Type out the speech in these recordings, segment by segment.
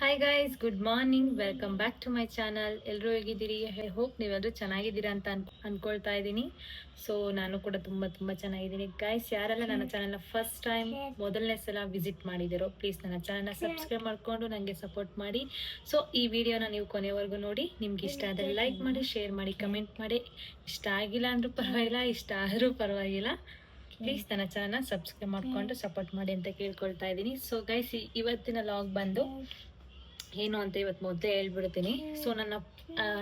Hi guys good morning welcome back to my channel ಎಲ್ಲರೂ ಹೇಗಿದ್ದೀರಿ? I hope ನೀವೆಲ್ಲರೂ ಚೆನ್ನಾಗಿದ್ದೀರಾ ಅಂತ ಅನ್ ಅಂದ್ಕೊಳ್ತಾ ಇದ್ದೀನಿ. ಸೊ ನಾನು ಕೂಡ ತುಂಬ ತುಂಬ ಚೆನ್ನಾಗಿದ್ದೀನಿ. ಗೈಸ್ ಯಾರೆಲ್ಲ ನನ್ನ ಚಾನಲ್ನ ಫಸ್ಟ್ ಟೈಮ್ ಮೊದಲನೇ ಸಲ ವಿಸಿಟ್ ಮಾಡಿದ್ದೀರೋ ಪ್ಲೀಸ್ ನನ್ನ ಚಾನಲ್ನ ಸಬ್ಸ್ಕ್ರೈಬ್ ಮಾಡಿಕೊಂಡು ನನಗೆ ಸಪೋರ್ಟ್ ಮಾಡಿ. ಸೊ ಈ ವಿಡಿಯೋನ ನೀವು ಕೊನೆವರೆಗೂ ನೋಡಿ. ನಿಮ್ಗೆ ಇಷ್ಟ ಆದರೆ ಲೈಕ್ ಮಾಡಿ ಶೇರ್ ಮಾಡಿ ಕಮೆಂಟ್ ಮಾಡಿ. ಇಷ್ಟ ಆಗಿಲ್ಲ ಅಂದರೂ ಪರವಾಗಿಲ್ಲ ಇಷ್ಟ ಆದರೂ ಪರವಾಗಿಲ್ಲ. ಪ್ಲೀಸ್ ನನ್ನ ಚಾನಲ್ನ ಸಬ್ಸ್ಕ್ರೈಬ್ ಮಾಡಿಕೊಂಡು ಸಪೋರ್ಟ್ ಮಾಡಿ ಅಂತ ಕೇಳ್ಕೊಳ್ತಾ ಇದ್ದೀನಿ. ಸೊ ಗೈಸ್ ಇವತ್ತಿನ ಲಾಗ್ ಬಂದು ಏನು ಅಂತ ಇವತ್ತು ಮೊದಲೇ ಹೇಳ್ಬಿಡ್ತೀನಿ. ಸೊ ನನ್ನ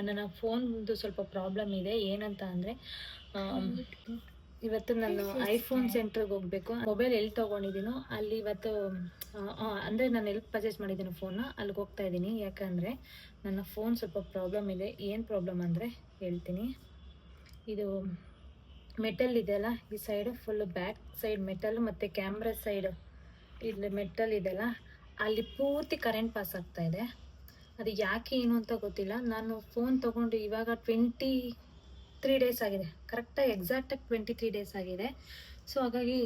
ನನ್ನ ಫೋನ್ದು ಸ್ವಲ್ಪ ಪ್ರಾಬ್ಲಮ್ ಇದೆ. ಏನಂತ ಅಂದರೆ ಇವತ್ತು ನಾನು ಐಫೋನ್ ಸೆಂಟ್ರಿಗೆ ಹೋಗಬೇಕು. ಮೊಬೈಲ್ ಎಲ್ಲಿ ತೊಗೊಂಡಿದ್ದೀನೋ ಅಲ್ಲಿ ಇವತ್ತು ಅಂದರೆ ನಾನು ಎಲ್ಲಿ ಪರ್ಚೇಸ್ ಮಾಡಿದ್ದೀನಿ ಫೋನ್ನ ಅಲ್ಲಿಗೆ ಹೋಗ್ತಾ ಇದ್ದೀನಿ. ಯಾಕಂದರೆ ನನ್ನ ಫೋನ್ ಸ್ವಲ್ಪ ಪ್ರಾಬ್ಲಮ್ ಇದೆ. ಏನು ಪ್ರಾಬ್ಲಮ್ ಅಂದರೆ ಹೇಳ್ತೀನಿ. ಇದು ಮೆಟಲ್ ಇದೆಯಲ್ಲ ಈ side full back side metal ಮತ್ತು ಕ್ಯಾಮ್ರಾ ಸೈಡ್ ಇಲ್ಲಿ ಮೆಟಲ್ ಇದೆಯಲ್ಲ ಅಲ್ಲಿ ಪೂರ್ತಿ ಕರೆಂಟ್ ಪಾಸ್ ಆಗ್ತಾ ಇದೆ. ಅದು ಯಾಕೆ ಏನು ಅಂತ ಗೊತ್ತಿಲ್ಲ. ನಾನು ಫೋನ್ ತಗೊಂಡು ಇವಾಗ ಟ್ವೆಂಟಿ ತ್ರೀ ಡೇಸ್ ಆಗಿದೆ ಕರೆಕ್ಟಾಗಿ ಎಕ್ಸಾಕ್ಟಾಗಿ ಟ್ವೆಂಟಿ ತ್ರೀ ಡೇಸ್ ಆಗಿದೆ. ಸೊ ಹಾಗಾಗಿ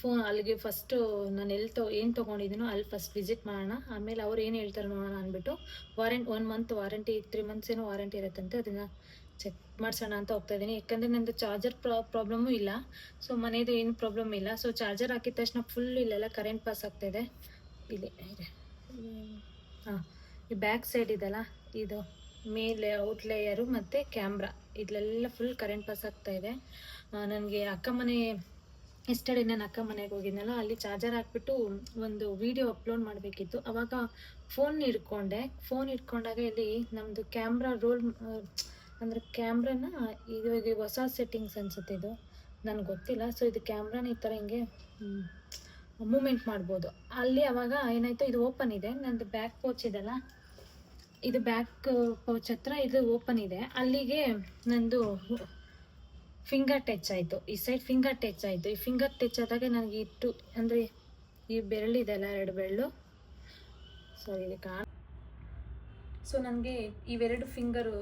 ಫೋನ್ ಅಲ್ಲಿಗೆ ಫಸ್ಟು ನಾನು ಎಲ್ಲಿ ತೊ, ಏನು ತೊಗೊಂಡಿದ್ದೀನೋ ಅಲ್ಲಿ ಫಸ್ಟ್ ವಿಸಿಟ್ ಮಾಡೋಣ. ಆಮೇಲೆ ಅವ್ರು ಏನು ಹೇಳ್ತಾರೆ ನೋಡೋಣ ಅಂದ್ಬಿಟ್ಟು warrant one month warranty three months ಏನೋ ವಾರಂಟಿ ಇರುತ್ತಂತೆ ಅದನ್ನು ಚೆಕ್ ಮಾಡಿಸೋಣ ಅಂತ ಹೋಗ್ತಾ ಇದ್ದೀನಿ. ಯಾಕಂದರೆ ನಂದು ಚಾರ್ಜರ್ ಪ್ರಾಬ್ಲಮ್ಮೂ ಇಲ್ಲ. ಸೊ ಮನೇದು ಏನು ಪ್ರಾಬ್ಲಮ್ ಇಲ್ಲ. ಸೊ ಚಾರ್ಜರ್ ಹಾಕಿದ ತಕ್ಷಣ ಫುಲ್ ಇಲ್ಲೆಲ್ಲ ಕರೆಂಟ್ ಪಾಸ್ ಆಗ್ತಾಯಿದೆ ಇಲ್ಲಿ ಇದೆ. ಹಾಂ, ಈ ಬ್ಯಾಕ್ ಸೈಡ್ ಇದೆಲ್ಲ ಇದು ಮೇಲೆ ಔಟ್ ಲೇಯರು ಮತ್ತು ಕ್ಯಾಮ್ರಾ ಇಲ್ಲೆಲ್ಲ ಫುಲ್ ಕರೆಂಟ್ ಪಾಸ್ ಆಗ್ತಾ ಇದೆ. ನನಗೆ ಅಕ್ಕ ಮನೆ ಎಸ್ಟರ್ಡೇ ನಾನು ಅಕ್ಕ ಮನೆಗೆ ಹೋಗಿದ್ನಲ್ಲ, ಅಲ್ಲಿ ಚಾರ್ಜರ್ ಹಾಕ್ಬಿಟ್ಟು ಒಂದು ವಿಡಿಯೋ ಅಪ್ಲೋಡ್ ಮಾಡಬೇಕಿತ್ತು. ಅವಾಗ ಫೋನ್ ಇಟ್ಕೊಂಡೆ ಫೋನ್ ಇಟ್ಕೊಂಡಾಗ ಇಲ್ಲಿ ನಮ್ಮದು ಕ್ಯಾಮ್ರಾ ರೋಲ್ ಅಂದರೆ ಕ್ಯಾಮ್ರಾನ ಇದು ಹೊಸ ಸೆಟ್ಟಿಂಗ್ಸ್ ಅನ್ಸುತ್ತೆ ಇದು. ನನಗೆ ಗೊತ್ತಿಲ್ಲ. ಸೊ ಇದು ಕ್ಯಾಮ್ರಾನ ಈ ಥರ ಹಿಂಗೆ ಮೂಮೆಂಟ್ ಮಾಡ್ಬೋದು. ಅಲ್ಲಿ ಅವಾಗ ಏನಾಯಿತು, ಇದು ಓಪನ್ ಇದೆ. ನಂದು ಬ್ಯಾಕ್ ಪೋಚ್ ಇದೆಲ್ಲ. ಇದು ಬ್ಯಾಕ್ ಪೌಚ್ ಹತ್ರ ಇದು ಓಪನ್ ಇದೆ. ಅಲ್ಲಿಗೆ ನಂದು ಫಿಂಗರ್ ಟಚ್ ಆಯಿತು. ಈ ಸೈಡ್ ಫಿಂಗರ್ ಟಚ್ ಆಯಿತು. ಈ ಫಿಂಗರ್ ಟಚ್ ಆದಾಗ ನನಗೆ ಇಟ್ಟು, ಅಂದರೆ ಈ ಬೆರಳಿದೆಲ್ಲ ಎರಡು ಬೆರಳು. ಸಾರಿ, ಇದು ಕಾಣ ಸೊ ನನಗೆ ಇವೆರಡು ಫಿಂಗರು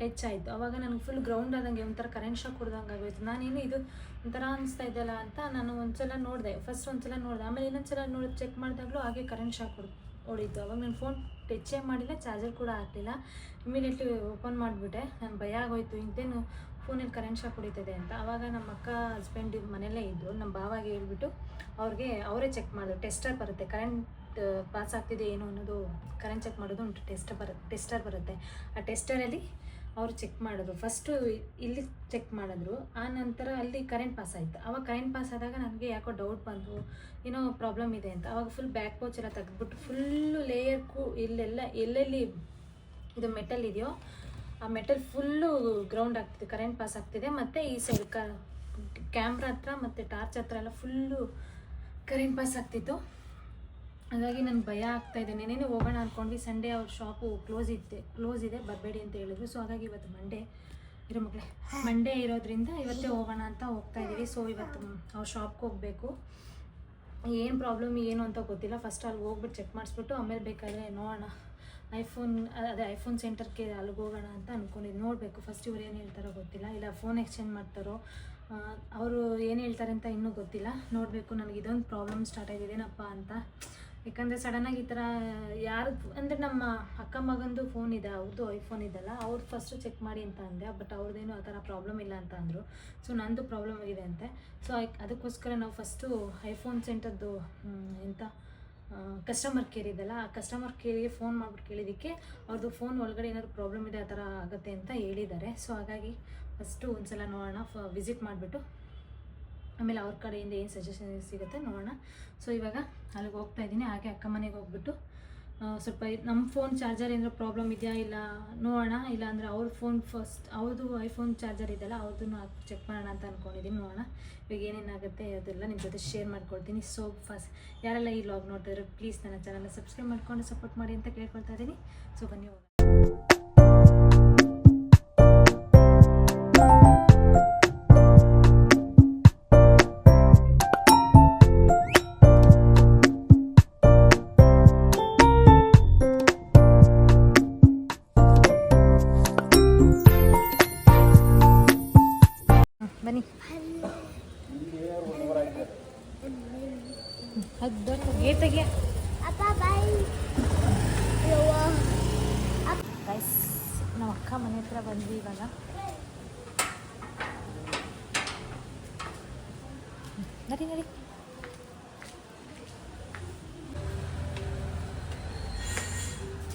ಟಚ್ ಆಯಿತು ಅವಾಗ ನನಗೆ ಫುಲ್ ಗ್ರೌಂಡ್ ಆದಂಗೆ ಒಂಥರ ಕರೆಂಟ್ ಶಾಕ್ ಹೊಡೆದಂಗೆ ಆಗೋಯ್ತು. ನಾನೇನು ಇದು ಒಂಥರ ಅನಿಸ್ತಾ ಇದ್ದಲ್ಲ ಅಂತ ನಾನು ಒಂದ್ಸಲ ನೋಡಿದೆ. ಫಸ್ಟ್ ಒಂದ್ಸಲ ನೋಡಿದೆ. ಆಮೇಲೆ ಇನ್ನೊಂದ್ಸಲ ನೋಡಿ ಚೆಕ್ ಮಾಡಿದಾಗಲೂ ಹಾಗೆ ಕರೆಂಟ್ ಶಾಕ್ ಹೊಡ್, ಹೊಡೀತು. ಅವಾಗ ನನ್ನ ಫೋನ್ ಟಚ್ಚೇ ಮಾಡಿಲ್ಲ ಚಾರ್ಜರ್ ಕೂಡ ಹಾಕಲಿಲ್ಲ. ಇಮಿಡಿಯೇಟ್ಲಿ ಓಪನ್ ಮಾಡಿಬಿಟ್ಟೆ. ನಾನು ಭಯ ಆಗೋಯ್ತು. ಇಂತೇನು ಫೋನಲ್ಲಿ ಕರೆಂಟ್ ಶಾಕ್ ಹೊಡಿತಿದೆ ಅಂತ. ಆವಾಗ ನಮ್ಮ ಅಕ್ಕ ಹಸ್ಬೆಂಡ್ ಮನೆಯಲ್ಲೇ ಇದ್ದರು ನಮ್ಮ ಭಾವಾಗೆ ಹೇಳ್ಬಿಟ್ಟು ಅವ್ರಿಗೆ ಅವರೇ ಚೆಕ್ ಮಾಡಿದ್ರು. ಟೆಸ್ಟರ್ ಬರುತ್ತೆ. ಕರೆಂಟ್ ಪಾಸ್ ಆಗ್ತಿದೆ ಏನು ಅನ್ನೋದು ಕರೆಂಟ್ ಚೆಕ್ ಮಾಡೋದು ಉಂಟು. ಟೆಸ್ಟ್ ಬರುತ್ತೆ ಟೆಸ್ಟರ್ ಬರುತ್ತೆ. ಆ ಟೆಸ್ಟರಲ್ಲಿ ಅವರು ಚೆಕ್ ಮಾಡಿದ್ರು. ಫಸ್ಟು ಇಲ್ಲಿ ಚೆಕ್ ಮಾಡಿದ್ರು. ಆ ನಂತರ ಅಲ್ಲಿ ಕರೆಂಟ್ ಪಾಸ್ ಆಯಿತು. ಅವಾಗ ಕರೆಂಟ್ ಪಾಸ್ ಆದಾಗ ನನಗೆ ಯಾಕೋ ಡೌಟ್ ಬಂತು. ಏನೋ ಪ್ರಾಬ್ಲಮ್ ಇದೆ ಅಂತ. ಅವಾಗ ಫುಲ್ ಬ್ಯಾಕ್ ಪೋಚ್ ಎಲ್ಲ ತೆಗೆದ್ಬಿಟ್ಟು ಫುಲ್ಲು ಲೇಯರ್ಕು ಇಲ್ಲೆಲ್ಲ, ಎಲ್ಲೆಲ್ಲಿ ಇದು ಮೆಟಲ್ ಇದೆಯೋ, ಆ ಮೆಟಲ್ ಫುಲ್ಲು ಗ್ರೌಂಡ್ ಆಗ್ತಿದೆ. ಕರೆಂಟ್ ಪಾಸ್ ಆಗ್ತಿದೆ. ಮತ್ತು ಈ ಸೈಡ್ ಕ ಕ್ಯಾಮ್ರಾ ಹತ್ರ ಮತ್ತು ಟಾರ್ಚ್ ಹತ್ರ ಎಲ್ಲ ಫುಲ್ಲು ಕರೆಂಟ್ ಪಾಸ್ ಆಗ್ತಿತ್ತು. ಹಾಗಾಗಿ ನನಗೆ ಭಯ ಆಗ್ತಾ ಇದೆ. ನೆನೇನೆ ಹೋಗೋಣ ಅಂದ್ಕೊಂಡ್ವಿ ಸಂಡೇ ಅವ್ರ ಶಾಪು ಕ್ಲೋಸ್ ಇದೆ ಕ್ಲೋಸ್ ಇದೆ, ಬರಬೇಡಿ ಅಂತ ಹೇಳಿದ್ರು. ಸೊ ಹಾಗಾಗಿ ಇವತ್ತು ಮಂಡೇ ಇರೋ ಮಕ್ಕಳೇ ಮಂಡೇ ಇರೋದ್ರಿಂದ ಇವತ್ತೇ ಹೋಗೋಣ ಅಂತ ಹೋಗ್ತಾ ಇದ್ದೀವಿ ಸೊ ಇವತ್ತು ಅವ್ರ ಶಾಪ್ಗೆ ಹೋಗಬೇಕು. ಏನು ಪ್ರಾಬ್ಲಮ್ ಏನು ಅಂತ ಗೊತ್ತಿಲ್ಲ. ಫಸ್ಟ್ ಅಲ್ಲಿ ಹೋಗ್ಬಿಟ್ಟು ಚೆಕ್ ಮಾಡಿಸ್ಬಿಟ್ಟು ಆಮೇಲೆ ಬೇಕಾದರೆ ನೋಡೋಣ. ಐಫೋನ್ ಅದೇ ಐಫೋನ್ ಸೆಂಟರ್ಗೆ ಅಲ್ಲಿಗೆ ಹೋಗೋಣ ಅಂತ ಅಂದ್ಕೊಂಡಿದ್ದು ನೋಡಬೇಕು. ಫಸ್ಟ್ ಇವ್ರು ಏನು ಹೇಳ್ತಾರೋ ಗೊತ್ತಿಲ್ಲ. ಇಲ್ಲ ಫೋನ್ ಎಕ್ಸ್ಚೇಂಜ್ ಮಾಡ್ತಾರೋ ಅವರು ಏನು ಹೇಳ್ತಾರೆ ಅಂತ ಇನ್ನೂ ಗೊತ್ತಿಲ್ಲ. ನೋಡಬೇಕು. ನನಗೆ ಇದೊಂದು ಪ್ರಾಬ್ಲಮ್ ಸ್ಟಾರ್ಟ್ ಆಗಿದೆ ಏನಪ್ಪ ಅಂತ. ಯಾಕಂದರೆ ಸಡನ್ನಾಗಿ ಈ ಥರ ಯಾರು, ಅಂದರೆ ನಮ್ಮ ಅಕ್ಕ ಮಗಂದು ಫೋನ್ ಇದೆ ಅವ್ರದ್ದು ಐಫೋನ್ ಇದೆಲ್ಲ, ಅವ್ರು ಫಸ್ಟು ಚೆಕ್ ಮಾಡಿ ಅಂತ ಅಂದೆ ಬಟ್ ಅವ್ರದ್ದೇನು ಆ ಥರ ಪ್ರಾಬ್ಲಮ್ ಇಲ್ಲ ಅಂತ ಅಂದರು. ಸೊ ನಂದು ಪ್ರಾಬ್ಲಮ್ ಆಗಿದೆ ಅಂತೆ. ಸೊ ಅದಕ್ಕೋಸ್ಕರ ನಾವು ಫಸ್ಟು ಐಫೋನ್ ಸೆಂಟರ್ದು ಎಂಥ ಕಸ್ಟಮರ್ ಕೇರ್ ಇದೆಲ್ಲ, ಆ ಕಸ್ಟಮರ್ ಕೇರಿಗೆ ಫೋನ್ ಮಾಡ್ಬಿಟ್ಟು ಕೇಳಿದ್ದಕ್ಕೆ ಅವ್ರದ್ದು ಫೋನ್ ಒಳಗಡೆ ಏನಾದ್ರು ಪ್ರಾಬ್ಲಮ್ ಇದೆ ಆ ಥರ ಆಗುತ್ತೆ ಅಂತ ಹೇಳಿದ್ದಾರೆ. ಸೊ ಹಾಗಾಗಿ ಫಸ್ಟು ಒಂದ್ಸಲ ನೋಡೋಣ, ಫ ವಿಸಿಟ್ ಮಾಡಿಬಿಟ್ಟು ಆಮೇಲೆ ಅವ್ರ ಕಡೆಯಿಂದ ಏನು ಸಜೆಷನ್ ಸಿಗುತ್ತೆ ನೋಡೋಣ. ಸೊ ಇವಾಗ ಅಲ್ಲಿಗೆ ಹೋಗ್ತಾ ಇದ್ದೀನಿ. ಹಾಗೆ ಅಕ್ಕ ಮನೆಗೆ ಹೋಗ್ಬಿಟ್ಟು ಸ್ವಲ್ಪ ನಮ್ಮ ಫೋನ್ ಚಾರ್ಜರ್ ಏನಾದ್ರು ಪ್ರಾಬ್ಲಮ್ ಇದೆಯಾ ಇಲ್ಲ ನೋಡೋಣ. ಇಲ್ಲ ಅಂದರೆ ಅವ್ರ ಫೋನ್ ಫಸ್ಟ್ ಅವ್ರದ್ದು ಐಫೋನ್ ಚಾರ್ಜರ್ ಇದೆಯಲ್ಲ ಅವ್ರದ್ದು ಚೆಕ್ ಮಾಡೋಣ ಅಂತ ಅಂದ್ಕೊಂಡಿದ್ದೀನಿ ನೋಡೋಣ. ಇವಾಗ ಏನೇನಾಗುತ್ತೆ ಅದೆಲ್ಲ ನಿಮ್ಮ ಜೊತೆ ಶೇರ್ ಮಾಡ್ಕೊಳ್ತೀನಿ ಸೊ ಫಸ್ಟ್ ಯಾರೆಲ್ಲ ಈ ಲಾಗ್ ನೋಡ್ತಾ ಇದ್ರು ಪ್ಲೀಸ್ ನನ್ನ ಚಾನಲ್ನ ಸಬ್ಸ್ಕ್ರೈಬ್ ಮಾಡ್ಕೊಂಡು ಸಪೋರ್ಟ್ ಮಾಡಿ ಅಂತ ಕೇಳ್ಕೊಳ್ತಾ ಇದ್ದೀನಿ. ಸೊ ಬನ್ನಿ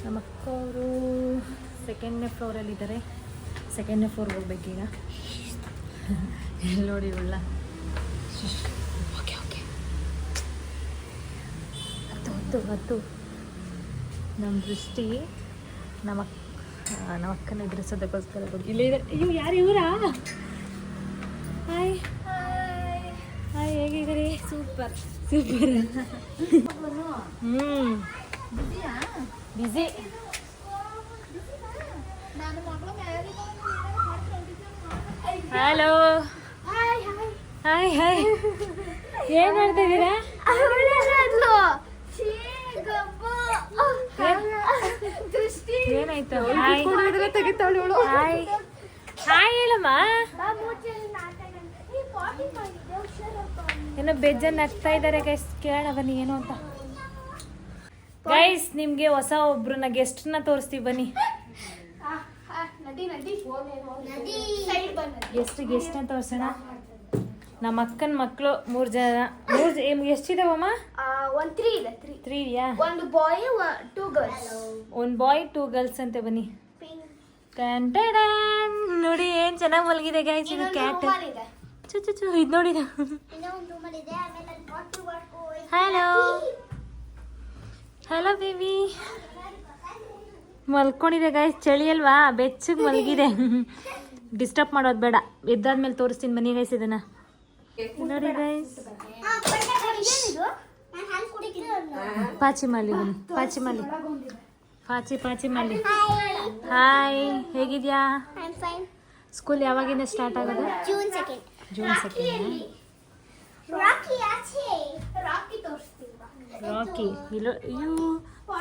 ನಮ್ಮ ಅಕ್ಕ ಅವರು ಸೆಕೆಂಡ್ನೇ ಫ್ಲೋರಲ್ಲಿದ್ದಾರೆ ಸೆಕೆಂಡ್ನೇ ಫ್ಲೋರ್ಗೆ ಹೋಗ್ಬೇಕೀಗ ಎಲ್ಲಿ ನೋಡಿ ಉಳ್ಳ ಓಕೆ ಓಕೆ ಹತ್ತು ಹತ್ತು ಹತ್ತು. ನಮ್ಮ ದೃಷ್ಟಿ ನಮ್ಮ ನಮ್ಮ ಅಕ್ಕನ ಎದುರಿಸೋದಕ್ಕೋಸ್ಕರ ಬಂದು ಇಲ್ಲೇ ಇದೆ ಅಯ್ಯೋ ಯಾರು ಇವರಾ? ಹಾಯ್ ಹಾಯ್ ಹೇಗಿದ್ದೀರಿ? ಸೂಪರ್ ಸೂಪರ್ ಹ್ಞೂ ಬಿಸಿ ಹಲೋ ಹಾಯ್ ಹಾಯ್ ಏನು ಮಾಡ್ತಾ ಇದ್ದೀರಾ ಏನಾಯ್ತು? ಹಾಯ್ ಹಾಯ್ ಹಾಯ್ ಹೇಳಮ್ಮ. ಏನೋ ಬೆಜ್ಜನ್ ನಗ್ತಾ ಇದ್ದಾರೆ ಗೈಸ್ ಕೇಳೋಣ ಬನ್ನಿ ಏನು ಅಂತ. ಗೈಸ್ ನಿಮ್ಗೆ ಹೊಸ ಒಬ್ರನ್ನ ಗೆಸ್ಟ್ನ ತೋರಿಸ್ತೀವಿ ಬನ್ನಿ. ಗೆಸ್ಟ್ ಗೆಸ್ಟ್ ಅಂತ ತೋರ್ಸೋಣ. ನಮ್ಮ ಅಕ್ಕನ ಮಕ್ಕಳು ಮೂರು ಜನ. ಮೂರು ಎಷ್ಟಿದಾವಮ್ಮ ಒಂದ್ ತ್ರೀ ಇದೆ ತ್ರೀ ತ್ರೀ ಇದೆಯಾ? ಒಂದು ಬಾಯ್ ಟೂ ಗರ್ಲ್ಸ್ ಒಂದು ಬಾಯ್ ಟೂ ಗರ್ಲ್ಸ್ ಅಂತೆ ಬನ್ನಿ. ನೋಡಿ ಏನ್ ಚೆನ್ನಾಗಿ ಮಲಗಿದೆ ಗೈಸ್ ಇದು ಕ್ಯಾಟ್ ಚು ಚು ಚು ಇದು ನೋಡಿ ಇನ್ನೂ ಒಂದು ಇದೆ ಆಮೇಲೆ ಅಲ್ಲಿ bottle bottle hello hello baby ಮಲ್ಕೊಂಡಿದೆ guys ಚಳಿ ಅಲ್ವಾ? ಬೆಚ್ಚಗೆ ಮಲಗಿದೆ. ಡಿಸ್ಟರ್ಬ್ ಮಾಡೋದು ಬೇಡ. ಎದ್ದಾದ್ಮೇಲೆ ತೋರಿಸ್ತೀನಿ ಬನ್ನಿ ಗೈಸ್ ಇದನ್ನ. ನೋಡಿ ಗೈಸ್ ಪಾಚಿ ಮಾಲಿ ಬನ್ನಿ. ಪಾಚಿ ಮಾಲಿ. ಪಾಚಿ ಪಾಚಿ ಮಾಲಿ. ಹಾಯ್ ಹೇಗಿದ್ಯಾ? ಸ್ಕೂಲ್ ಯಾವಾಗಿಂದ ಸ್ಟಾರ್ಟ್ ಆಗೋದು? June second June second Rocky ಆಚೆ ರಾಕಿ ರಾಕಿ ಇಲ್ಲೋ ಅಯ್ಯೋ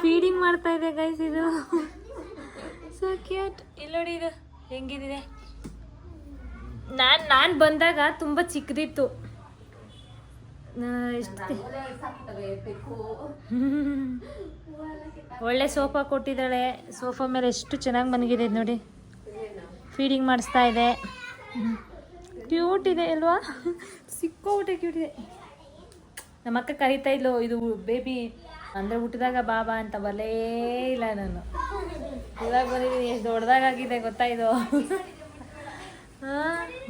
ಫೀಡಿಂಗ್ ಮಾಡ್ತಾ ಇದೆ ಗೈಸ್ ಇದು? ಸೊ ಕ್ಯೂಟ್ ಇಲ್ಲೋಡಿ ಇದು ಹೆಂಗಿದಿದೆ ನಾನು ನಾನು ಬಂದಾಗ ತುಂಬ ಚಿಕ್ಕದಿತ್ತು. ಎಷ್ಟು ಒಳ್ಳೆ ಸೋಫಾ ಕೊಟ್ಟಿದ್ದಾಳೆ. ಸೋಫಾ ಮೇಲೆ ಎಷ್ಟು ಚೆನ್ನಾಗಿ ಮನಗಿದೆ ನೋಡಿ. ಫೀಡಿಂಗ್ ಮಾಡಿಸ್ತಾ ಇದೆ. ಕ್ಯೂಟ್ ಇದೆ, ಅಲ್ವಾ? ಸಿಕ್ಕೋಬಿಟ್ಟೆ ಕ್ಯೂಟ್ ಇದೆ. ನಮ್ಮ ಅಕ್ಕ ಕರಿತಾ ಇದ್ಲು ಇದು ಬೇಬಿ ಅಂದರೆ ಹುಟ್ಟಿದಾಗ ಬಾಬಾ ಅಂತ ಬರಲೇ ಇಲ್ಲ ನಾನು. ಇವಾಗ ಬಂದಿದ್ದೀನಿ ಎಷ್ಟು ದೊಡ್ಡದಾಗಿದೆ ಗೊತ್ತಾ ಇದು?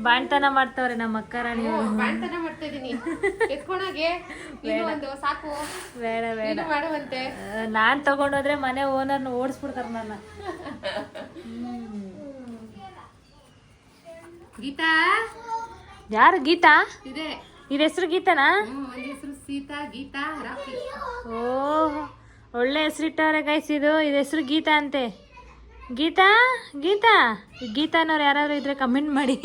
ಬಾಣ್ತನ ಮಾಡ್ತಾವ್ರೆ ನಮ್ಮ ಅಕ್ಕ ರಾಣಿ ಬಾಣ್ತನ ಮಾಡ್ತಾ ಸಾಕು. ಬೇಡ ಬೇಡ. ನೀನು ಮಾಡುವಂತೆ. ಆ, ನಾನ್ ತಗೊಂಡೋದ್ರೆ ಮನೆ ಓನರ್ನ ಓಡಿಸ್ಬಿಡ್ತಾರ ನನ್ನ. ಗೀತಾ? ಯಾರು ಗೀತಾ? ಇದೆ. ಇದ ಹೆಸರು ಗೀತಾನಾ? ಸೀತಾ ಗೀತಾ ರಾಕಿ. ಓ ಒಳ್ಳೆ ಹೆಸರಿಟ್ಟವ್ರೆ ಗೈಸ್ ಇದು. ಇದು ಹೆಸರು ಗೀತಾ ಅಂತೆ. ಗೀತಾ ಗೀತಾ. ಗೀತಾ ಅನ್ನೋರು ಯಾರಾದ್ರು ಇದ್ರೆ ಕಮೆಂಟ್ ಮಾಡಿ.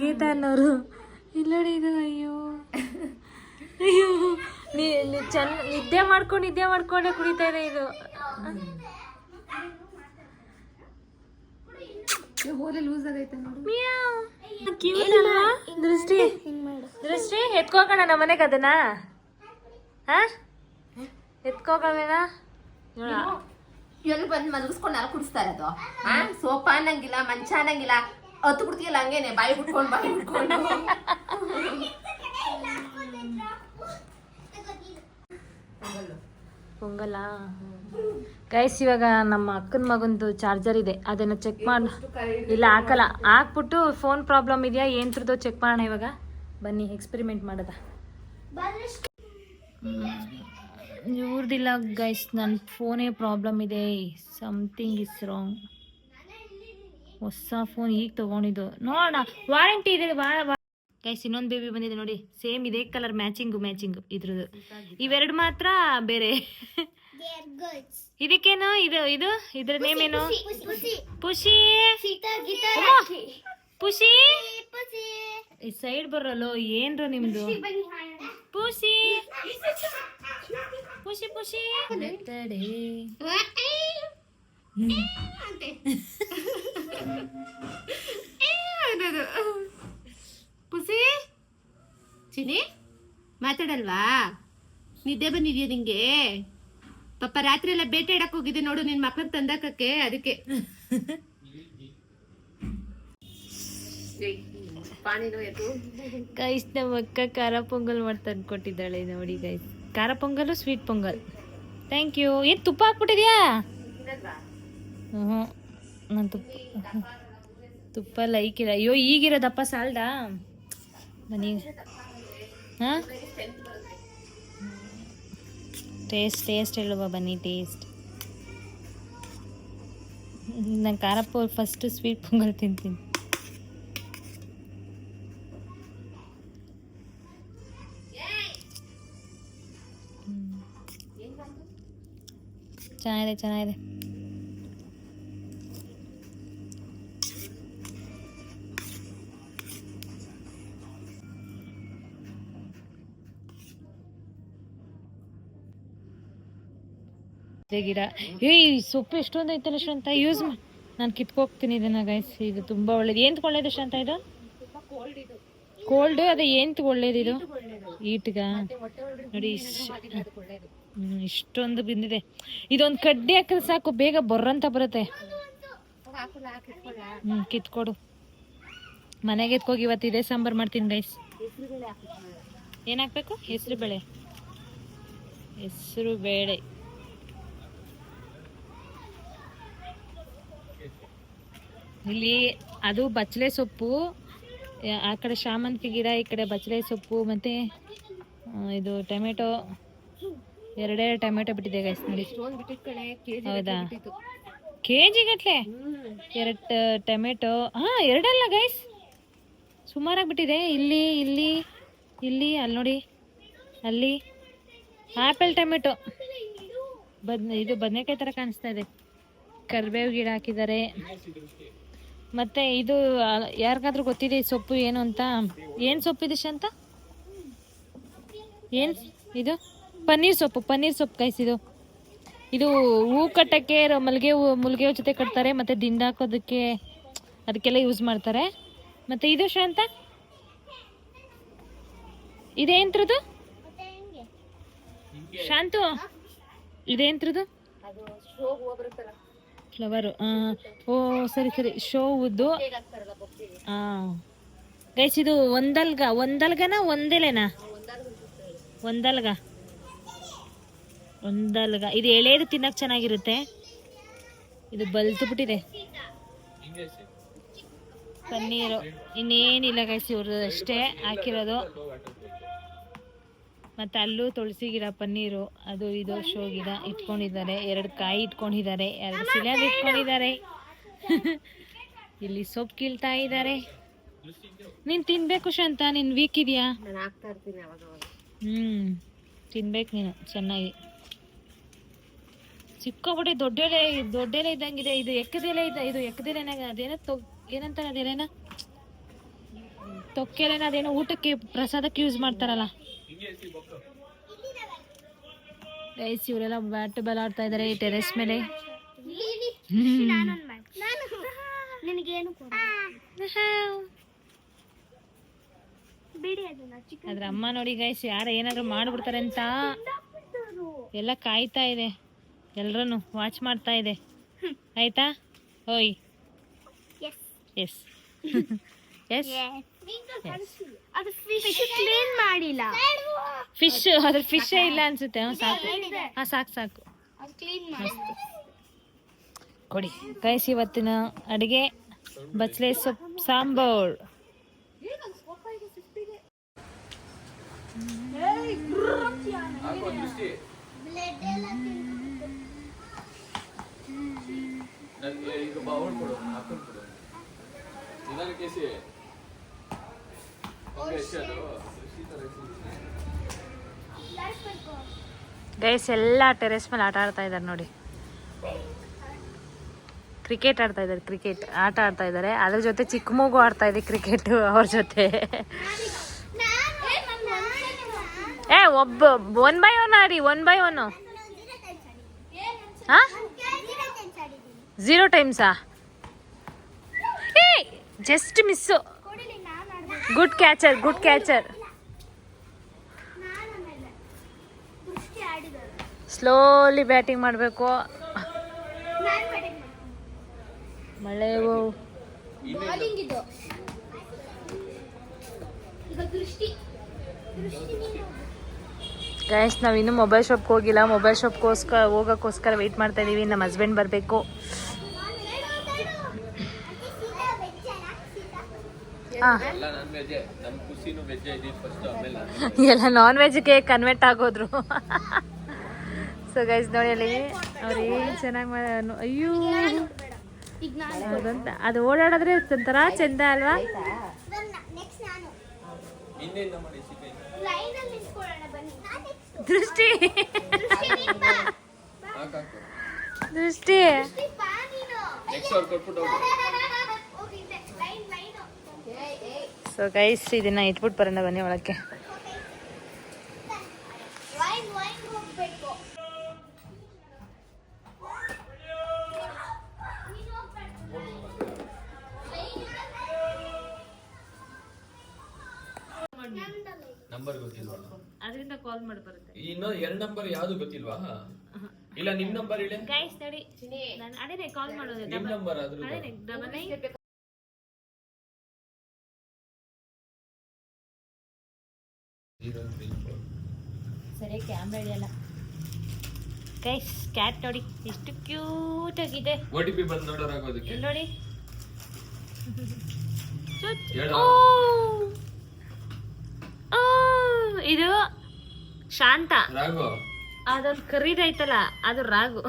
ಗೀತಾ ಅನ್ನೋರು. ಇಲ್ಲ ಇದು, ಅಯ್ಯೋ. ಅಯ್ಯೋ, ನೀ ಚೆನ್ನ ನಿದ್ದೆ ಮಾಡ್ಕೊಂಡು ನಿದ್ದೆ ಮಾಡ್ಕೊಂಡೆ ಕುಡಿತಾ ಇದೆ ಇದು. ಹೋಲೆ ಲೂಸ್ ಆಗೈತೆ ನೋಡಿ? ದೃಷ್ಟಿ. ದೃಷ್ಟಿ ಎತ್ಕೋಗೋಣ ನಮ್ಮ ಮನೆಗೆ ಅದನ್ನ. ಹಾ? ಎತ್ಕೋಗೋಣ ಎಲ್ಲಿ ಬಂದು ಮಲಗಿಸ್ಕೊಂಡು ಕುಡಿಸ್ತಾರೆ ಕುಡಿಸ್ತಾ ಇರೋದು ಹಾ? ಸೋಫಾ ಅನ್ನಂಗಿಲ್ಲ ಮಂಚ ಅನ್ನಂಗಿಲ್ಲ. ಹತ್ತು ಬಿಡ್ತೀಯಲ್ಲ ಹಂಗೇನೆ. ಬಾಯಿ ಬಿಟ್ಕೊಂಡು ಬಾಯಿ ಬಿಟ್ಕೊಂಡು ಪೊಂಗಲ್ಲ? ಗೈಸ್ ಇವಾಗ ನಮ್ಮ ಅಕ್ಕನ ಮಗಂದು ಚಾರ್ಜರ್ ಇದೆ. ಅದನ್ನ ಚೆಕ್ ಮಾಡಿ ಇಲ್ಲ ಹಾಕಲ್ಲ. ಹಾಕ್ಬಿಟ್ಟು ಫೋನ್ ಪ್ರಾಬ್ಲಮ್ ಇದೆಯಾ? ಏನ್ರದ್ದು ಚೆಕ್ ಮಾಡೋಣ ಇವಾಗ. ಬನ್ನಿ ಎಕ್ಸ್ಪೆರಿಮೆಂಟ್ ಮಾಡೋದ? ಇವ್ರದಿಲ್ಲ ಗೈಸ್ ನನ್ನ ಫೋನೇ ಪ್ರಾಬ್ಲಮ್ ಇದೆ. ಸಮಥಿಂಗ್ ಇಸ್ ರಾಂಗ್ ಹೊಸ ಫೋನ್ ಈಗ ತಗೊಂಡಿದ್ದು. ನೋಡೋಣ. ವಾರಂಟಿ ಇದೆ. ಗೈಸ್ ಇನ್ನೊಂದು ಬೇಬಿ ಬಂದಿದೆ ನೋಡಿ. ಸೇಮ್ ಇದೇ ಕಲರ್ ಮ್ಯಾಚಿಂಗು ಮ್ಯಾಚಿಂಗು ಇದ್ರದ್ದು. ಇವೆರಡು ಮಾತ್ರ ಬೇರೆ. ಇದಕ್ಕೇನು? ಇದು ಇದು? ಇದ್ರ ನೇಮ್ ಏನು? ಪುಸಿ ಪುಷಿ ಸೀತಾ ಗೀತಾ ಅಮ್ಮ. ಪುಷಿ? ಪುಸಿ ಈ ಸೈಡ್ ಬರಲ್ಲೋ ಏನ್ರ ನಿಮ್ದು? ಪುಷಿ ಪುಷಿ? ಪುಷಿ ಪುಸಿ ಚಿನಿ ಮಾತಾಡಲ್ವಾ? ನಿದ್ದೆ ಬಂದಿದ್ಯಾ ನಿಂಗೆ? ಪಾಪ ರಾತ್ರಿ ಎಲ್ಲ ಬೇಟೆ ಆಡಕ್ ಹೋಗಿದ್ದೆ ನೋಡು ನಿನ್ ಮಕ್ಳಗ್ ತಂದಾಕಕ್ಕೆ, ಅದಕ್ಕೆ. ಗೈಸ್ ಖಾರ ಪೊಂಗಲ್ ಮಾಡಿ ಕೊಟ್ಟಿದ್ದಾಳೆ ನೋಡಿ ಗೈಸ್ ಖಾರ pongal sweet pongal. Thank you ಏನು ತುಪ್ಪ ಹಾಕ್ಬಿಟ್ಟಿದ್ಯಾ? ಹ್ಞೂ ನಾನು ತುಪ್ಪ ತುಪ್ಪ ಲೈಕ್ ಇಲ್ಲ ಅಯ್ಯೋ, ಈಗಿರೋದಪ್ಪ ಸಾಲ್ದಾ? ಮನೆಗೆ ಹಾಂ? ಟೇಸ್ಟ್ ಟೇಸ್ಟ್ ಹೇಳುವ ಬನ್ನಿ ಟೇಸ್ಟ್ ನಾನು ಖಾರ ಪೊ ಫಸ್ಟ್ ಸ್ವೀಟ್ ಪೊಂಗಲ್ ತಿಂತೀನಿ. ಚೆನ್ನಾಗಿದೆ ಚೆನ್ನಾಗಿದೆ. ಇದೇ ಗಿಡ. ಏಯ್ ಸೊಪ್ಪು ಎಷ್ಟೊಂದು ಐತಲ್ಲ ಶ್ರಂತ? ಯೂಸ್ ನಾನು ಕಿತ್ಕೋಗ್ತೀನಿ ಇದನ್ನ ಗೈಸ್ ಇದು ತುಂಬಾ ಒಳ್ಳೇದು. ಏನು ಒಳ್ಳೇದು ಶ್ರಂತ ಇದು? ಕೋಲ್ಡ್ ಅದೇ ಏನು ಒಳ್ಳೇದು ಇದು? ಈಟ್ಗ ನೋಡಿ ಇಷ್ಟೊಂದು ಬಿಂದಿದೆ. ಇದೊಂದು ಕಡ್ಡಿ ಹಾಕಿದ್ರೆ ಸಾಕು, ಬೇಗ ಬರ್ರಂತ ಬರುತ್ತೆ. ಹ್ಮ್, ಕಿತ್ಕೊಡು. ಮನೆಗೆ ಎತ್ಕೋಗಿ ಇವತ್ತು ಇದೇ ಸಾಂಬಾರ್ ಮಾಡ್ತೀನಿ ಗೈಸ್ ಏನ್ ಹಾಕ್ಬೇಕು? ಹೆಸರು ಬೇಳೆ. ಹೆಸರು ಬೇಳೆ. ಇಲ್ಲಿ ಅದು ಬಚ್ಚಲೆ ಸೊಪ್ಪು ಆ- ಕಡೆ ಶಾಮಂತಿ ಗಿಡ, ಈ ಕಡೆ ಬಚ್ಚಲೆ ಸೊಪ್ಪು, ಮತ್ತೆ ಇದು ಟೊಮೆಟೊ ಎರಡೇ ಟೊಮೆಟೊ ಬಿಟ್ಟಿದೆ ಗೈಸ್ ನೋಡಿ. ಹೌದಾ? ಕೆ ಜಿ ಗಟ್ಲೆ ಎರಡು ಟೊಮೆಟೊ ಹಾಂ ಎರಡಲ್ಲ ಗೈಸ್ ಸುಮಾರಾಗಿ ಬಿಟ್ಟಿದೆ ಇಲ್ಲಿ ಇಲ್ಲಿ ಇಲ್ಲಿ, ಅಲ್ಲಿ ನೋಡಿ. ಅಲ್ಲಿ, ಆಪಲ್ ಟೊಮೆಟೊ. ಬದ್ ಇದು ಬದನೆಕಾಯಿ ಥರ ಕಾಣಿಸ್ತಾ ಇದೆ. ಕರಿಬೇವು ಗಿಡ ಹಾಕಿದ್ದಾರೆ. ಮತ್ತೆ ಇದು ಯಾರಿಗಾದ್ರೂ ಗೊತ್ತಿದೆ ಈ ಸೊಪ್ಪು ಏನು ಅಂತ? ಏನು ಸೊಪ್ಪಿದೆ ಅಂತ ಏನು ಇದು? ಪನ್ನೀರ್ ಸೊಪ್ಪು ಪನ್ನೀರ್ ಸೊಪ್ಪು ಕಾಯಿಸಿದು ಇದು. ಇದು ಹೂ ಕಟ್ಟಕ್ಕೆ ಮಲ್ಗೆ ಹೂ ಮುಲ್ಗೆ ಹೂ ಜೊತೆ ಕಟ್ತಾರೆ ಮತ್ತೆ ದಿಂಡ ಹಾಕೋದಕ್ಕೆ ಅದಕ್ಕೆಲ್ಲ ಯೂಸ್ ಮಾಡ್ತಾರೆ. ಮತ್ತೆ ಇದು ಶಾಂತ? ಇದೇಂತ್ರದು? ಶಾಂತು? ಇದೇಂತ್ರದ್ದು ಫ್ಲವರು ಓ, ಸರಿ ಸರಿ. ಶೋ ಉದ್ದು ಗೈಸ್ ಇದು ಒಂದಲ್ಗ. ಒಂದಲ್ಗನ, ಒಂದೆಲೆನಾ? ಒಂದಲ್ಗ. ಒಂದಲ್ಗ. ಇದು ಎಳೆದು ತಿನ್ನಕ್ ಚೆನ್ನಾಗಿರುತ್ತೆ. ಇದು ಬಲ್ತು ಬಿಟ್ಟಿದೆ ಪನ್ನೀರು. ಇನ್ನೇನಿಲ್ಲ ಗೈಸ್ ಇವ್ರದ್ದು ಅಷ್ಟೇ. ಹಾಕಿರೋದು. ಮತ್ತೆ ಅಲ್ಲೂ ತುಳಸಿ ಗಿಡ ಪನ್ನೀರು ಅದು ಇದು ಶೋ ಗಿಡ ಇಟ್ಕೊಂಡಿದ್ದಾರೆ. ಎರಡು ಕಾಯಿ ಇಟ್ಕೊಂಡಿದ್ದಾರೆ ಎರಡು ಸಿಲಿಂಡರ್ ಇಟ್ಕೊಂಡಿದ್ದಾರೆ. ಇಲ್ಲಿ ಸೊಪ್ಪು ಕೀಳ್ತಾ ಇದ್ದಾರೆ. ನೀನ್ ತಿನ್ಬೇಕು ಶಾಂತ ನೀನ್ ವೀಕ್ ಇದೆಯಾ? ಹ್ಮ್ ತಿನ್ಬೇಕು ನೀನು ಚೆನ್ನಾಗಿ. ಸಿಕ್ಕಾಪಟ್ಟೆ ದೊಡ್ಡ ಎಲೆ ದೊಡ್ಡ ಎಲೆ ಇದ್ದಂಗಿದೆ. ಇದು ಎಕ್ಕದೆಲೆ ಇದೆ ಇದು ಎಕ್ಕದೆಲೆನಾಗ ಅದೇನೋ ತೊಗ್ ಏನಂತಾರೆ ಅದೇನೇನ ತೊಕ್ಕೆಲೆನ ಅದೇನೋ ಊಟಕ್ಕೆ ಪ್ರಸಾದಕ್ಕೆ ಯೂಸ್ ಮಾಡ್ತಾರಲ್ಲ. ಗೈಸ್ ಇವರೆಲ್ಲ ಬ್ಯಾಟ್ ಬಾಲ್ ಆಡ್ತಾ ಇದಾರೆ ಟೆರೆಸ್ ಮೇಲೆ. ಅದ್ರ ಅಮ್ಮ ನೋಡಿ ಗೈಸ್ ಯಾರ ಏನಾದ್ರು ಮಾಡ್ಬಿಡ್ತಾರೆ ಅಂತ. ಎಲ್ಲ ಕಾಯ್ತಾ ಇದೆ. ಎಲ್ರನ್ನು ವಾಚ್ ಮಾಡ್ತಾ ಇದೆ. ಆಯ್ತಾ? ಓಯ್ ಎಸ್ ಎಸ್ ಎಸ್ ಅದು ಫಿಶ್ ಕ್ಲೀನ್ ಮಾಡಿಲ್ಲ. ಫಿಶ್ ಅದ್ರ ಫಿಶೇ ಇಲ್ಲ ಅನ್ಸುತ್ತೆ. ಹ್ಞೂ ಸಾಕು. ಹಾ ಸಾಕು ಸಾಕು. ಕ್ಲೀನ್ ಮಾಡಿ ಕೊಡಿ. ಕೈಸಿ ಇವತ್ತಿನ ಅಡುಗೆ ಬಚ್ಲೆ ಸೊಪ್ಪು ಸಾಂಬಾರ್. ಈಗ ಬಾವುಲ್ ಕೊಡು ಹಾಕೊಂಡು ಕೊಡು ಇದನ್ನ ಕೇಸಿ ಓಕೆ ಎಷ್ಟು ಅದು ಶೀತ ಗೈಸ್ ಎಲ್ಲ ಟೆರೆಸ್ ಮೇಲೆ ಆಟ ಆಡ್ತಾ ಇದ್ದಾರೆ ನೋಡಿ. ಕ್ರಿಕೆಟ್ ಆಡ್ತಾ ಇದ್ದಾರೆ ಕ್ರಿಕೆಟ್ ಆಟ ಆಡ್ತಾ ಇದ್ದಾರೆ ಅದ್ರ ಜೊತೆ ಚಿಕ್ಕ ಮಗು ಆಡ್ತಾ ಇದೆ ಕ್ರಿಕೆಟ್ ಅವ್ರ ಜೊತೆ. ಏ, ಒಬ್ಬ ಒನ್ ಬೈ ಒನ್ ಆಡಿ ಒನ್ ಬೈ ಒನ್ ಹಾ? Zero ಟೈಮ್ಸಾ just miss good catcher good catcher slowly batting ಮಾಡಬೇಕು. ಮಳೆ ಗೈಸ್ ನಾವು ಇನ್ನೂ ಮೊಬೈಲ್ ಶಾಪ್ಗೆ ಹೋಗಿಲ್ಲ. ಮೊಬೈಲ್ ಶಾಪ್ಗೋಸ್ಕರ ಹೋಗೋಕ್ಕೋಸ್ಕರ ವೆಯ್ಟ್ ಮಾಡ್ತಾ ಇದ್ದೀವಿ ನಮ್ಮ ಹಸ್ಬೆಂಡ್ ಬರಬೇಕು ಹಾಂ ಎಲ್ಲ ನಾನ್ ವೆಜ್ಜೆ ನಮ್ ಖುಷಿನೂ ವೆಜ್ಜೆ ಇದ್ದಿದ್ದು ಫಸ್ಟ್ ಆಮೇಲೆ ಎಲ್ಲ ನಾನ್ ವೆಜ್ಗೆ ಕನ್ವರ್ಟ್ ಆಗೋದ್ರು. ಸೊ ಗೈಸ್ ನೋಡಿ ಅಲ್ಲಿ ಅವ್ರು ಏನು ಚೆನ್ನಾಗಿ ಮಾಡ ಅಯ್ಯೋ. ಅದಂತ ಅದು ಓಡಾಡಿದ್ರೆ ಒಂಥರ ಚೆಂದ ಅಲ್ವಾ? ದೃಷ್ಟಿ. ನಾನು ಇನ್ನೇನು ಮಾಡಿ ಸಿಕ್ಕ ಲೈನಲ್ಲಿ ನಿಂತ್ಕೊಳ್ಳೋಣ ಬನ್ನಿ ದೃಷ್ಟಿ ಹಾಕಾಕು ದೃಷ್ಟಿ ಬಾ ನೀನು ನೆಕ್ಸ್ಟ್ ಅವ್ರು ಕೊಟ್ಬಿಟ್ಟು ಹೋಗು ಹೋಗಿದ್ದೆ ಲೈನ್ ಲೈನು ಸೊ ಗೈಸ್ ಇದನ್ನ ಇಟ್ಬಿಟ್ಟು ಬರೋಣ ಬನ್ನಿ ಒಳಕ್ಕೆ. ನಂಬರ್ ಗೊತ್ತಿಲ್ವಾ? ಅದರಿಂದ ಕಾಲ್ ಮಾಡಿ ಬರುತ್ತೆ. ಇನ್ನು ಎರಡು ನಂಬರ್ ಯಾವುದು ಗೊತ್ತಿಲ್ವಾ? ಇಲ್ಲ ನಿಮ್ ನಂಬರ್ ಹೇಳಿ. ಗೈಸ್ ನೋಡಿ. ನಾನು ಅದೇನೆ ಕಾಲ್ ಮಾಡೋದು. ನಿಮ್ ನಂಬರ್ ಆದ್ರೂ ಅದೇನೆ double nine zero three four ಸರಿ ಕ್ಯಾಮ್ರಾ ಇದೆಯಲ್ಲ ಗೈಸ್ ಕ್ಯಾಟ್ ನೋಡಿ ಎಷ್ಟು ಕ್ಯೂಟ್ ಆಗಿದೆ. ಓ ಟಿ ಪಿ ಬಂದು ನೋಡೋರಾಗೋದಕ್ಕೆ ಇಲ್ಲಿ ನೋಡಿ? ಹೇಳು. ಓ! ಓ! ಇದು ಶಾಂತ. ರಾಘು. ಅದೊಂದು ಕರೀದೈತಲ್ಲ ಅದು ರಾಗು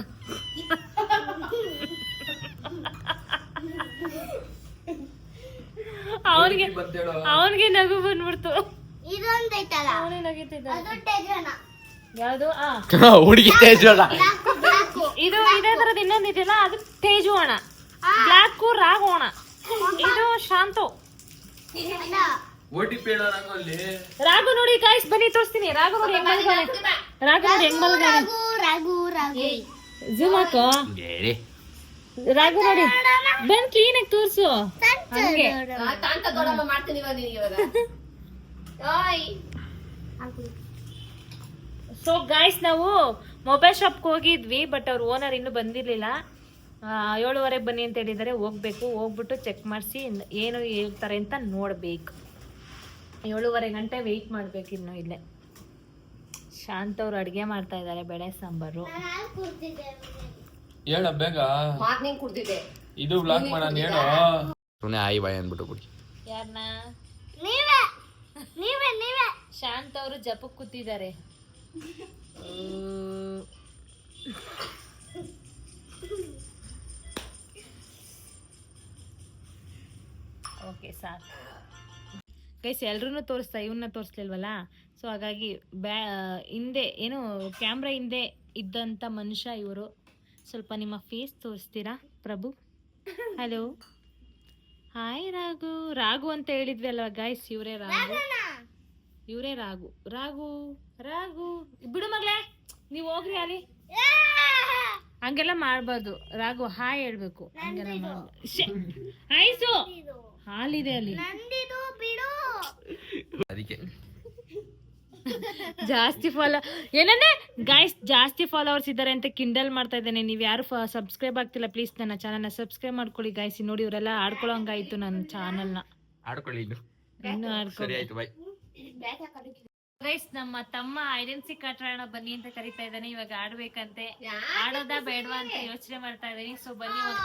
ಅವನಿಗೆ ಬಂತೇಳೋ ಅವನಿಗೆ ನಗು ಬಂದ್ಬಿಡ್ತು. ಇದೊಂದೈತಲ್ಲ ಅದು ಯಾವುದು? ಆ. ಹುಡುಗಿ ಇದು ಇದೇ ತರದ್ ಇನ್ನೊಂದು ಇದೆಯಲ್ಲ ಅದು ತೇಜು ಅಣ್ಣ ಬ್ಲಾಕು ರಾಗು ಅಣ್ಣ ಇದು ಶಾಂತು. ರಾಗು ನೋಡಿ ಕಾಯಿಸ್ ಬನ್ನಿ ತೋರಿಸ್ತೀನಿ. ರಾಗು ನೋಡಿ ರಾಘು ಮಲ್ಗಾನೆ ರಾಗು ನೋಡಿ ಹೆಂಗ್ ಮಲ್ಗಾನೆ ರಾಗು ರಾಗು ರಾಗು ಜೂಮ್ ಹಾಕೋ. ರಾಗು ನೋಡಿ. ಬಂದ್ ಕ್ಲೀನ್ ಆಗಿ ತೋರಿಸು. ಹಂಗೆ. ಮಾಡ್ತೀನಿ ಇವಾಗ. ಸೊ ಗಾಯ್ಸ್ ನಾವು ಮೊಬೈಲ್ ಶಾಪ್ಗೆ ಹೋಗಿದ್ವಿ ಬಟ್ ಅವ್ರ ಓನರ್ ಇನ್ನು ಬಂದಿರಲಿಲ್ಲ. ಏಳುವರೆಗೆ ಬನ್ನಿ ಅಂತ ಹೇಳಿದ್ದಾರೆ. ಹೋಗ್ಬೇಕು ಹೋಗ್ಬಿಟ್ಟು ಚೆಕ್ ಮಾಡಿಸಿ ಏನು ಹೇಳ್ತಾರೆ ಅಂತ ನೋಡಬೇಕು. ಏಳುವರೆ ಗಂಟೆ ವೆಯ್ಟ್ ಮಾಡ್ಬೇಕು ಇನ್ನು ಇಲ್ಲೇ. ಶಾಂತ್ ಅವ್ರು ಅಡುಗೆ ಮಾಡ್ತಾ ಇದ್ದಾರೆ ಬೆಳೆ ಸಾಂಬಾರು. ಹೇಳ ಬೇಗ. ಮಾರ್ನಿಂಗ್ ಕುಡ್ದಿದ್ದೆ. ಇದು ಬ್ಲಾಕ್ ಮಾಡೋಣ ಹೇಳು ಸುಮ್ಮನೆ ಆಯಿ ಬಾಯಿ ಅಂದ್ಬಿಟ್ಟು ಬಿಡಿ ಯಾರನ್ನ ನೀವೇ. ನೀವೇ ನೀವೇ. ಶಾಂತ ಅವರು ಜಪಕ್ ಕೂತಿದ್ದಾರೆ. ಓಕೆ ಸಾಕು. ಗೈಸ್ ಎಲ್ರೂ ತೋರಿಸ್ತಾ ಇವನ್ನ ತೋರಿಸ್ಲಿಲ್ವಲ್ಲ? ಸೊ ಹಾಗಾಗಿ ಬ್ಯಾ, ಹಿಂದೆ, ಏನು ಕ್ಯಾಮ್ರಾ ಹಿಂದೆ ಇದ್ದಂಥ ಮನುಷ್ಯ ಇವರು. ಸ್ವಲ್ಪ ನಿಮ್ಮ ಫೇಸ್ ತೋರಿಸ್ತೀರಾ, ಪ್ರಭು? Hello hi Raghu. ರಾಘು ಅಂತ ಹೇಳಿದ್ವಿ ಅಲ್ವಾ ಗಾಯ್ಸ್ ಇವರೇ ರಾಘು. ಇವರೇ ರಾಘು. ರಾಘು ರಾಘು. ಬಿಡು ಮಗಳೇ. ನೀವು ಹೋಗ್ರಿ ಅಲ್ಲಿ. ಹಂಗೆಲ್ಲ ಮಾಡ್ಬಾರ್ದು. ರಾಘು ಹಾಯ್ ಹೇಳ್ಬೇಕು. ಹಂಗೆಲ್ಲ ಮಾಡ್ಬಾರ್ದು ಶ್ಶೆ. ಆಯ್ಸು ಹಾಲಿದೆ ಅಲ್ಲಿ. ನಂದಿದು ಬಿಡು. ಅದಕ್ಕೆ ಜಾಸ್ತಿ ಫಾಲೋ ಏನಂದ್ರೆ ಗೈಸ್ ಜಾಸ್ತಿ ಫಾಲೋವರ್ಸ್ ಇದ್ದಾರೆ ಅಂತ ಕಿಂಡಲ್ ಮಾಡ್ತಾ ಇದ್ದೇನೆ. ನೀವು ಯಾರು ಸಬ್ಸ್ಕ್ರೈಬ್ ಆಗ್ತಿಲ್ಲ ಪ್ಲೀಸ್ ನನ್ನ ಚಾನಲ್ನ ಸಬ್ಸ್ಕ್ರೈಬ್ ಮಾಡ್ಕೊಳ್ಳಿ ಗಾಯ್ಸ್ ನೋಡಿ ಇವರೆಲ್ಲ ಆಡ್ಕೊಳ್ಳೋಂಗಾಯ್ತು ನನ್ನ ಚಾನಲ್ನ ಆಡ್ಕೊಳ್ಳಿ ಇನ್ನು. ಆಡ್ಕೊಳ್ಳಿ. ಗೈಸ್ ನಮ್ಮ ತಮ್ಮ ಐಡೆನ್ಸಿ ಆಟ ಬನ್ನಿ ಅಂತ ಕರಿತಾ ಇದ್ದಾನೆ. ಇವಾಗ ಆಡ್ಬೇಕಂತೆ. ಆಡೋದಾ ಬೇಡವಾ ಅಂತ ಯೋಚನೆ ಮಾಡ್ತಾ ಇದ್ದೀನಿ. ಸೊ ಬನ್ನಿ ಒಂದ್!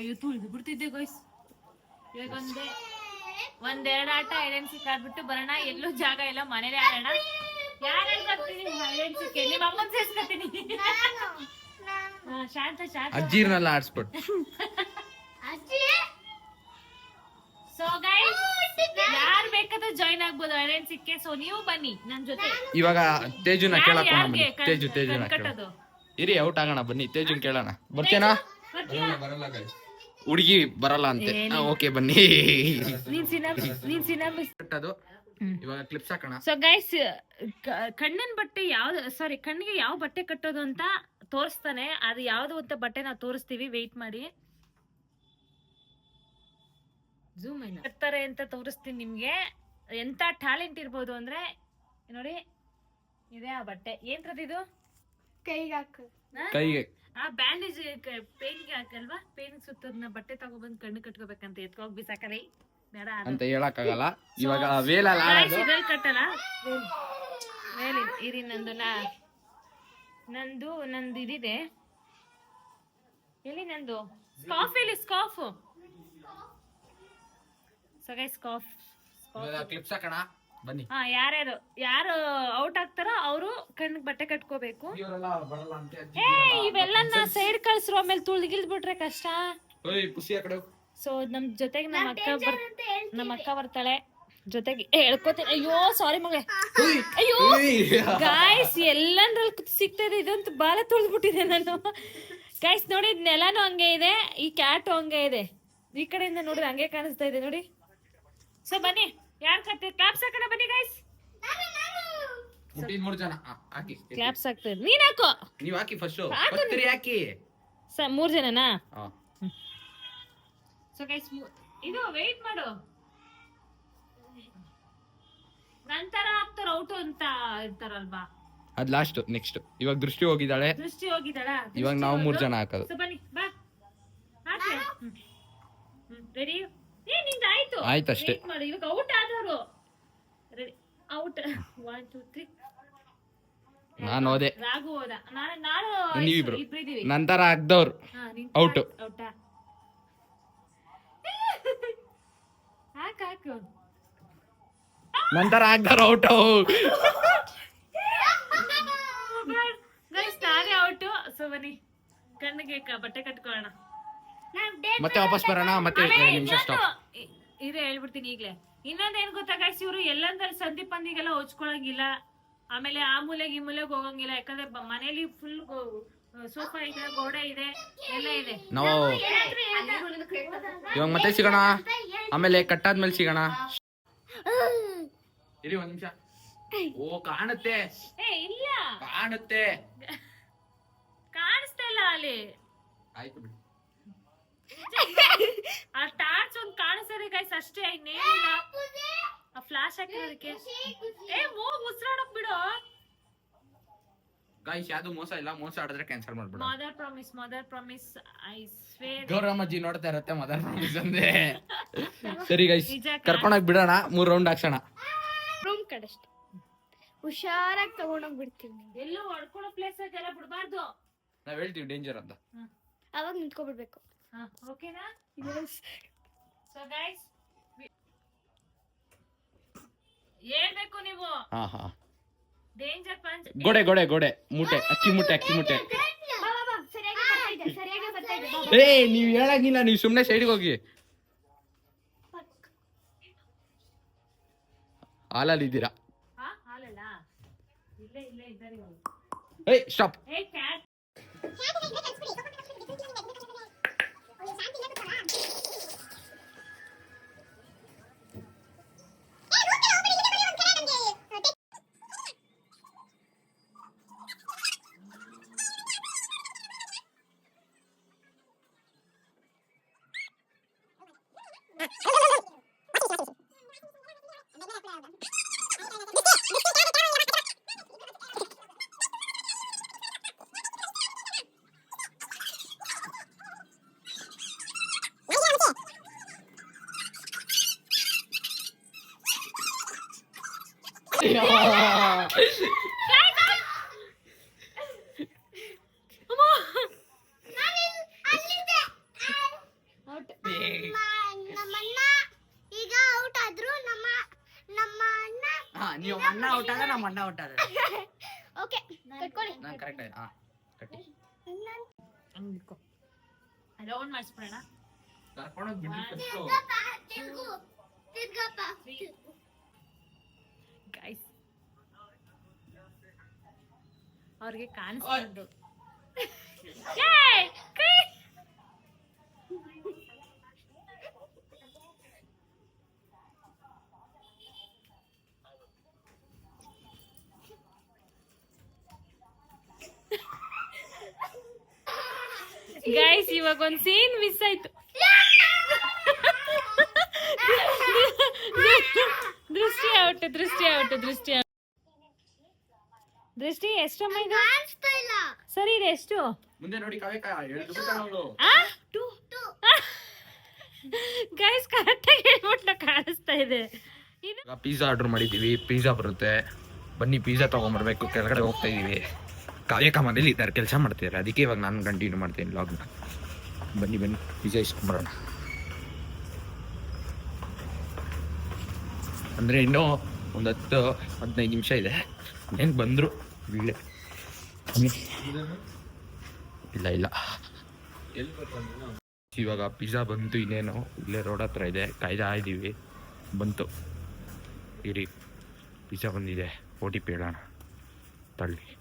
ಅಯ್ಯೋ ತುಳಿದು ಬಿಡ್ತಿದ್ದೆ ಗೈಸ್ ಇವಾಗ ಒಂದೇ ಒಂದೆರಡು ಆಟ ಐಡೆನ್ಸಿ ಆಡ್ಬಿಟ್ಟು ಬರೋಣ. ಎಲ್ಲೂ ಜಾಗ ಇಲ್ಲ ಮನೇಲೆ ಆಡೋಣ. ಯಾರು ಬರ್ತೀನಿ ಐಡೆನ್ಸಿಗೆ ನಿಮ್ಮ ಅಮ್ಮನ್ ಸೇರ್ಸ್ಕೊತೀನಿ. ಹಾ, ಶಾಂತ ಶಾಂತ. ಅಜ್ಜಿರ್ನೆಲ್ಲ ಆಡ್ಸ್ಬಿಟ್ಟು ಅಜ್ಜಿ? ಸೊ ಗೈಸ್ ಯಾರು ಬೇಕಾದ್ರೂ ಜಾಯಿನ್ ಆಗ್ಬೋದು ಐಡೆನ್ಸಿಕ್ಕೆ ಸೊ ನೀವು ಬನ್ನಿ ನನ್ ಜೊತೆ. ಇವಾಗ ತೇಜುನ ಕೇಳಕ್ ತೇಜು ತೇಜುನ? ಇರಿ ಔಟ್ ಆಗೋಣ ಬನ್ನಿ. ತೇಜುನ್ ಕೇಳೋಣ. ಬರ್ತೇನಾ? ಬರಲ್ಲ. ಹುಡುಗಿ ಬರಲ್ಲ ಅಂತೆ. ಓಕೆ ಬನ್ನಿ. ಇವಾಗ ಕ್ಲಿಪ್ಸ್ ಹಾಕೋಣ. ಸೊ ಗೈಸ್ ಕಣ್ಣಿನ ಬಟ್ಟೆ ಯಾವ್ದು ಸಾರಿ ಕಣ್ಣಿಗೆ ಯಾವ ಬಟ್ಟೆ ಕಟ್ಟೋದು ಅಂತ ತೋರಿಸ್ತಾನೆ. ಅದು ಯಾವ್ದು ಅಂತ ಬಟ್ಟೆ ನಾವು ತೋರಿಸ್ತೀವಿ. ವೆಯ್ಟ್ ಮಾಡಿ. ಜೂಮ್ ಕಟ್ತಾರೆ ಅಂತ ತೋರಿಸ್ತೀನಿ ನಿಮ್ಗೆ. ಎಂತ ಟ್ಯಾಲೆಂಟ್ ಇರ್ಬೋದು ಅಂದ್ರೆ ನೋಡಿ ಇದೆ ಆ ಬಟ್ಟೆ. ಏನ್ ಇದು? ಕೈಗೆ ಹಾಕು. ಕೈಗೆ ಆ ಬ್ಯಾಂಡೇಜ್ ಪೇನ್ಗೆ ಹಾಕಲ್ವಾ? ಪೇನ್ ಸುತ್ತದ್ನ ಬಟ್ಟೆ ತಗೋಬಂದು ಕಣ್ಣು ಕಟ್ಕೋಬೇಕಂತ ಎತ್ಕೋಗ್ ಬಿಸಾಕಲಿ. ಬೇಡ. ಅಂತ ಹೇಳಕ್ಕಾಗಲ್ಲ. ಇವಾಗ ವೇಲಲ್ಲ Guys, ಆಡೋದು. ಇದ್ರಲ್ಲಿ ಕಟ್ಟಲ್ಲ? ವೇಲ್ ಇದ್- ಇರಿ ನಂದು ನಾ. ನಂದು ನಂದು ಇದಿದೆ. ಎಲ್ಲಿ ನಂದು? ಸ್ಕಾಫ್ ಎಲ್ಲಿ? ಸ್ಕಾಫ್ ಸಗೈ ಸ್ಕಾಫ್ ಕ್ಲಿಪ್ಸ್ ಹಾಕೋಣ. ಬನ್ನಿ. ಹಾ ಯಾರ್ಯಾರು ಯಾರು ಔಟ್ ಆಗ್ತಾರೋ ಅವರು ಕಣ್ಣಿಗೆ ಬಟ್ಟೆ ಕಟ್ಕೋಬೇಕು. ಇವರೆಲ್ಲ ಬರಲ್ಲ ಅಂತ ಏ ಇವೆಲ್ಲ ಸೈಡ್ ಕಳ್ಸ್ರು ಆಮೇಲೆ ತುಳ್ಗಿಲ್ಬಿಟ್ರೆ ಕಷ್ಟ. ಓಯ್ ಪುಸಿ ಆ ಕಡೆ ಹೋಗು. ಸೊ ನಮ್ ಜೊತೆಗೆ ನಮ್ಮ ಅಕ್ಕ ಬರ್ ನಮ್ಮ ಅಕ್ಕ ಬರ್ತಾಳೆ. ಜೊತೆಗೆ ಏ, ಹೇಳ್ಕೊತೀನಿ. ಅಯ್ಯೋ ಸಾರಿ ಮಗ ಅಯ್ಯೋ ಏಯ್. ಗಾಯ್ಸ್ ಎಲ್ಲಂದ್ರಲ್ಲಿ ಸಿಗ್ತದೆ ಇದಂತೂ ಬಾಲ ತುಳಿದ್ಬಿಟ್ಟಿದೆ ನಾನು. ಗಾಯ್ಸ್ ನೋಡಿ ಇದ್ ನೆಲನೂ ಹಂಗೆ ಇದೆ ಈ ಕ್ಯಾಟು ಹಂಗೆ ಇದೆ. ಈ ಕಡೆಯಿಂದ ನೋಡಿದ್ರೆ ಹಂಗೆ ಕಾಣಿಸ್ತಾ ಇದೆ ನೋಡಿ. ಸೊ ಬನ್ನಿ. ಯಾರ್ ಕತ್ತೆ ಕ್ಲಾಪ್ಸ್ ಹಾಕೋಣ ಬನ್ನಿ ಗಾಯ್ಸ್ ಹುಟ್ಟಿದ್ ಮೂರು ಜನ. ಆ, ಹಾಕಿ ಕ್ಲಾಪ್ಸ್ ಆಗ್ತದೆ ನೀನ್ ಹಾಕೋ. ನೀವ್ ಹಾಕಿ ಫಸ್ಟ್ ಹಾಕು. ಪತ್ರಿ ಹಾಕಿ. ಸ ಮೂರ್ ಜನನಾ? ಆ. ಸೊ ಗೈಸ್ ಇದು ವೆಯ್ಟ್ ಮಾಡು. ನಂತರ ಆಗ್ತಾರ ಔಟ್ ಅಂತ ಇರ್ತಾರಲ್ವಾ? ಅದ್ ಲಾಸ್ಟ್ ನೆಕ್ಸ್ಟ್ ಇವಾಗ ದೃಷ್ಟಿ ಹೋಗಿದ್ದಾಳೆ. ದೃಷ್ಟಿ ಹೋಗಿದ್ದಾಳ? ಇವಾಗ ನಾವು ಮೂರ್ ಜನ ಹಾಕೋದು. ಸೊ ಬನ್ನಿ ಬಾ. ಹಾಕಿ ರೆಡಿ ಆಯ್ತು ಆಯ್ತು ಅಷ್ಟೇ. ಮಾಡಿ ಇವಾಗ ಔಟ್ ಆದವರು. Ready out one two three ನಾನು ಹೋದೆ. ರಾಘು ಹೋದ. ನಾನು ನಾನು ನೀವಿಬ್ರು. ಇಬ್ರಿದೀವಿ ನಂತರ ಆಗ್ದವ್ರು. Out. ಔಟಾ ಹಾಕ್ ಹಾಕು. ನಂತರ ಆಗ್ದವ್ರು ಔಟ್ ಗೈಸ್ ನಾನೇ ಔಟು ಸೊ ಬನ್ನಿ. ಕಣ್ಣಿಗೆ ಬಟ್ಟೆ ಕಟ್ಕೊಳ್ಳೋಣ. ಮತ್ತೆ ವಾಪಸ್ ಬರೋಣ ಮತ್ತೆ ಎರಡು ನಿಮಿಷ ಸ್ಟಾಪ್ ಇದೆ ಹೇಳ್ಬಿಡ್ತೀನಿ ಈಗಲೇ. ಇನ್ನೊಂದ್ ಏನ್ ಗೊತ್ತಾ ಗೈಸ್ ಇವ್ರು ಎಲ್ಲಂದ್ರೆ ಸಂಧಿ ಪಂದಿಗೆಲ್ಲ ಹೊಚ್ಕೊಳಂಗಿಲ್ಲ ಆಮೇಲೆ ಆ ಮೂಲೆಗೆ ಈ ಮೂಲೆಗೆ ಹೋಗಂಗಿಲ್ಲ. ಯಾಕಂದ್ರೆ ಬ- ಮನೇಲಿ ಫುಲ್ ಸೋಫಾ ಇದೆ ಗೋಡೆ ಇದೆ ಎಲ್ಲ ಇದೆ. ನಾವು ಇವಾಗ ಮತ್ತೆ ಸಿಗೋಣ. ಆಮೇಲೆ ಕಟ್ಟಾದ್ಮೇಲೆ ಸಿಗೋಣ. ಇರಿ ಒಂದ್ ನಿಮಿಷ. ಓ ಕಾಣುತ್ತೆ. ಏ ಇಲ್ಲ. ಕಾಣುತ್ತೆ. ಕಾಣಿಸ್ತಾ ಇಲ್ಲ ಅಲ್ಲಿ. ಆಯ್ತು ಬಿಡಿ. ಆ ಟಾರ್ಚ್ ಒಂದ್ ಕಾಣಿಸ್ತದೆ ಗೈಸ್ ಅಷ್ಟೇ ಇನ್ನೇನಿಲ್ಲ. ಆ ಫ್ಲಾಶ್ ಹಾಕಿರೋದಕ್ಕೆ ಏ ಮೂಗ್ ಉಸಿರಾಡಕ್ ಬಿಡು. ಗೈಸ್ ಯಾವ್ದು ಮೋಸ ಇಲ್ಲ ಮೋಸ ಆಡಿದ್ರೆ cancel ಮಾಡ್ಬಿಡು. Mother promise mother promise I swear ಗೌರಮ್ಮಜ್ಜಿ ನೋಡ್ತಾ ಇರತ್ತೆ ಮದರ್ ಪ್ರಾಮಿಸ್ ಅಂದೆ. ಸರಿ ಗೈಸ್ ಕರ್ಕೊಂಡೋಗಿ ಬಿಡೋಣ ಮೂರ್ ರೌಂಡ್ ಹಾಕ್ಸೋಣ. ರೂಮ್ ಕಡೆಷ್ಟು ಹುಷಾರಾಗಿ ತಗೊಂಡೋಗಿ ಬಿಡ್ತೀನಿ ಎಲ್ಲೂ ಹೊಡ್ಕೊಳ್ಳೋ ಪ್ಲೇಸ್ ಎಲ್ಲ ಬಿಡಬಾರ್ದು. ನಾವ್ ಹೇಳ್ತೀವಿ ಡೇಂಜರ್ ಅಂತ. ಅವಾಗ ನಿಂತ್ಕೊಬಿಡ್ಬೇಕು. ಓಕೆನಾ ಸೊ ಗೈಸ್ ಹೇಳ್ಬೇಕು ನೀವು. ಹಾ ಹಾ. ಡೇಂಜರ್ ಪಂಚ್ ಗೋಡೆ ಗೋಡೆ ಗೋಡೆ. ಮೂಟೆ ಅಕ್ಕಿ ಮೂಟೆ ಅಕ್ಕಿ ಮೂಟೆ. ಬಾ ಬಾ ಬಾ ಸರಿಯಾಗಿ ಬರ್ತಾ ಇದೆ ಸರಿಯಾಗಿ ಬರ್ತಾ ಇದೆ. ಬಾ, ಬಾ. ಏ ನೀವ್ ಹೇಳಂಗಿಲ್ಲ ನೀವ್ ಸುಮ್ನೆ ಸೈಡ್ಗೆ ಹೋಗಿ. ಹಾಲಲ್ಲಿ ಇದ್ದೀರಾ ಹಾ ಹಾಲಲ್ಲ? ಇಲ್ಲೇ ಇಲ್ಲೇ ಇದ್ದಾರೆ ಇವ್ರು. ಏಯ್ ಸ್ಟಾಪ್ ಏ ಕ್ಯಾಟ್ ನೀವು ಅಣ್ಣ ಔಟ್ ಆದ್ರೆ ನಮ್ಮ ಅಣ್ಣ ಔಟ್ ಆದ್ರೆ ಓಕೆ ಕಟ್ಕೊಳ್ಳಿ. ನಾನು ಕರೆಕ್ಟ್ ಆಯ್ತು. ಹಾ ಕಟ್ಟಿ. ಹಂಗ್ ಇಟ್ಕೋ. ರೌಂಡ್ ಮಾಡಿಸ್ಬಿಡೋಣ. ಕರ್ಕೊಂಡೋಗಿ ಬಿಡಿ ಫಸ್ಟು ಅವ್ರಿಗೆ ಕಾಣಿಸ್ಬಾರ್ದು ಏಯ್, ಕೈ. ಗೈಸ್ ಇವಾಗ ಒಂದ್ ಸೀನ್ ಮಿಸ್ ಆಯ್ತು. ದೃಷ್ಟಿ ಔಟ್ ದೃಷ್ಟಿ ಔಟ್ ದೃಷ್ಟಿ out. ದೃಷ್ಟಿ ಎಷ್ಟು ಇದು? ಕಾಣಿಸ್ತಾ ಇಲ್ಲ. ಸರಿ ಇದೆ ಎಷ್ಟು? ಮುಂದೆ ನೋಡಿ ಕಾವೇಕ ಗಾಯ್ಸ್ ಗೈಸ್ ಕರೆಕ್ಟಾಗಿ ಹೇಳ್ಬಿಟ್ಲ ಕಾಣಿಸ್ತಾ ಇದೆ. ಪಿಜ್ಜಾ ಆರ್ಡರ್ ಮಾಡಿದ್ದೀವಿ ಪಿಜ್ಜಾ ಬರುತ್ತೆ. ಬನ್ನಿ ಪಿಜ್ಜಾ ತೊಗೊಂಬರ್ಬೇಕು ಕೆಳಗಡೆ ಹೋಗ್ತಾ ಇದೀವಿ. ಕಾವ್ಯಕ ಮನೇಲಿ ಇದ್ದಾರೆ ಕೆಲಸ ಮಾಡ್ತಿದ್ದಾರೆ. ಅದಕ್ಕೆ ಇವಾಗ ನಾನು ಕಂಟಿನ್ಯೂ ಮಾಡ್ತೀನಿ ಲಾಗ್ನ ಬನ್ನಿ ಬನ್ನಿ ಪಿಜ್ಜಾ ಇಸ್ಕೊಂಬರೋಣ ಅಂದರೆ ಇನ್ನೂ ಒಂದು ಹತ್ತು ಹದಿನೈದು ನಿಮಿಷ ಇದೆ. ಏನು ಬಂದರು? ಇಲ್ಲೇ ಇಲ್ಲ ಇಲ್ಲ. ಇವಾಗ ಪಿಜ್ಜಾ ಬಂತು, ಇನ್ನೇನು. ಇಲ್ಲೇ ರೋಡ್ ಹತ್ರ ಇದೆ. ಕಾಯ್ದಾ ಇದ್ದೀವಿ ಬಂತು. ಇರಿ. ಪಿಜ್ಜಾ ಬಂದಿದೆ. ಓ ಟಿ ಪಿ ಹೇಳೋಣ. ತಳ್ಳಿ.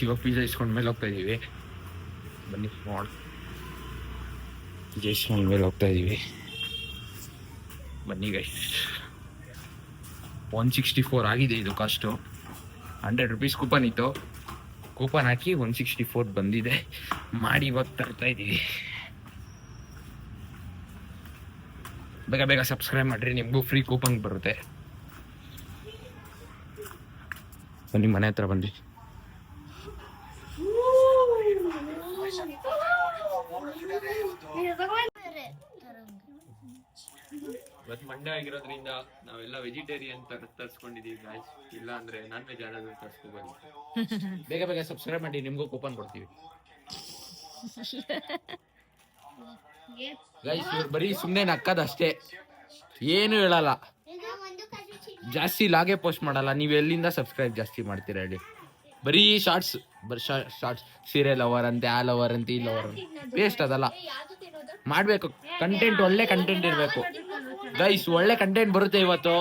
ಇವಾಗ ಪಿಜ್ಜಾ ಇಸ್ಕೊಂಡ್ ಮೇಲೆ ಹೋಗ್ತಾ ಇದೀವಿ. ಬನ್ನಿ ನೋಡ್ ಇಸ್ಕೊಂಡ್ ಮೇಲೆ ಹೋಗ್ತಾ ಇದೀವಿ. ಬನ್ನಿ ಗೈಸ್ ಒನ್ ಸಿಕ್ಸ್ಟಿ ಫೋರ್ ಆಗಿದೆ ಇದು ಕಾಸ್ಟು ಹಂಡ್ರೆಡ್ ರುಪೀಸ್ ಕೂಪನ್ ಇತ್ತು. ಕೂಪನ್ ಹಾಕಿ ಒನ್ ಸಿಕ್ಸ್ಟಿ ಫೋರ್ ಬಂದಿದೆ. ಮಾಡಿ ಇವಾಗ ತರ್ತಾ ಇದ್ದೀವಿ ಬೇಗ ಬೇಗ ಸಬ್ಸ್ಕ್ರೈಬ್ ಮಾಡಿರಿ, ನಿಮಗೂ ಫ್ರೀ ಕೂಪನ್ ಬರುತ್ತೆ. ಬನ್ನಿ, ಮನೆ ಹತ್ರ ಬಂದು ಇವತ್ತು ಮಂಡೆ ಆಗಿರೋದ್ರಿಂದ ನಾವೆಲ್ಲ ವೆಜಿಟೇರಿಯನ್ ತರ ತರ್ಸ್ಕೊಂಡಿದೀವಿ ಗಾಯ್ಸ್ ಇಲ್ಲ ಅಂದ್ರೆ ನಾನ್ ವೆಜ್ ಯಾರಾದ್ರೂ ತರ್ಸ್ಕೊಬೋದು. ಬೇಗ ಬೇಗ ಸಬ್ಸ್ಕ್ರೈಬ್ ಮಾಡಿ, ನಿಮ್ಗೂ ಕೂಪನ್ ಕೊಡ್ತೀವಿ. ಗೈಸ್ ಇವ್ರು ಬರೀ ಸುಮ್ಮನೆ ನಕ್ಕದಷ್ಟೇ ಏನು ಹೇಳಲ್ಲ. ಜಾಸ್ತಿ ಲಾಗೆ ಪೋಸ್ಟ್ ಮಾಡಲ್ಲ. ನೀವು ಎಲ್ಲಿಂದ ಸಬ್ಸ್ಕ್ರೈಬ್ ಜಾಸ್ತಿ ಮಾಡ್ತೀರಾ ಹೇಳಿ. ಬರೀ ಶಾರ್ಟ್ಸ್ ಬರೀ ಶಾರ್ಟ್ಸ್ ಸೀರಿಯಲ್ ಲವರ್ ಅಂತೆ ಆ ಲವರ್ ಅಂತೆ ಈ ಲವರ್ ವೇಸ್ಟ್ ಅದಲ್ಲ. ಮಾಡ್ಬೇಕು. ಕಂಟೆಂಟ್ ಒಳ್ಳೆ ಕಂಟೆಂಟ್ ಇರಬೇಕು. ಗೈಸ್ ಒಳ್ಳೆ ಕಂಟೆಂಟ್ ಬರುತ್ತೆ ಇವತ್ತು.